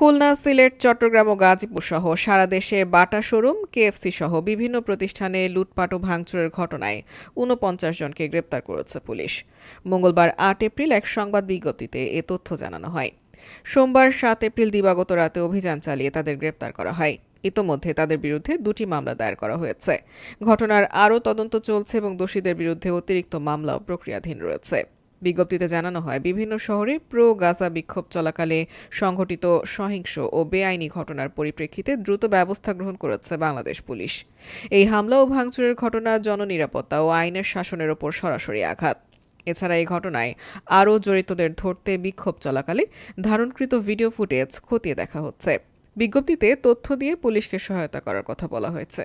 খুলনা, সিলেট, চট্টগ্রাম ও গাজীপুর সহ সারা দেশে বাটা showroom, KFC সহ বিভিন্ন প্রতিষ্ঠানে লুটপাট ও ভাঙচুরের ঘটনায় ঊনপঞ্চাশ জনকে গ্রেপ্তার করেছে পুলিশ। মঙ্গলবার আট এপ্রিল এক সংবাদ বিজ্ঞপ্তিতে এ তথ্য জানানো হয়। সোমবার সাত এপ্রিল দিবাগত রাতে অভিযান চালিয়ে তাদের গ্রেপ্তার করা হয়। ইতোমধ্যে তাদের বিরুদ্ধে দুটি মামলা দায়ের করা হয়েছে। ঘটনার আরও তদন্ত চলছে এবং দোষীদের বিরুদ্ধে অতিরিক্ত মামলাও প্রক্রিয়াধীন রয়েছে। বিজ্ঞপ্তিতে জানানো হয়, বিভিন্ন শহরে প্রো গাজা বিক্ষোভ চলাকালে সংঘটিত সহিংস ও বেআইনি ঘটনার পরিপ্রেক্ষিতে দ্রুত ব্যবস্থা গ্রহণ করেছে বাংলাদেশ পুলিশ। এই হামলা ও ভাঙচুরের ঘটনা জননিরাপত্তা ও আইনের শাসনের ওপর সরাসরি আঘাত। এছাড়া এই ঘটনায় আরও জড়িতদের ধরতে বিক্ষোভ চলাকালে ধারণকৃত ভিডিও ফুটেজ খতিয়ে দেখা হচ্ছে। বিজ্ঞপ্তিতে তথ্য দিয়ে পুলিশকে সহায়তা করার কথা বলা হয়েছে।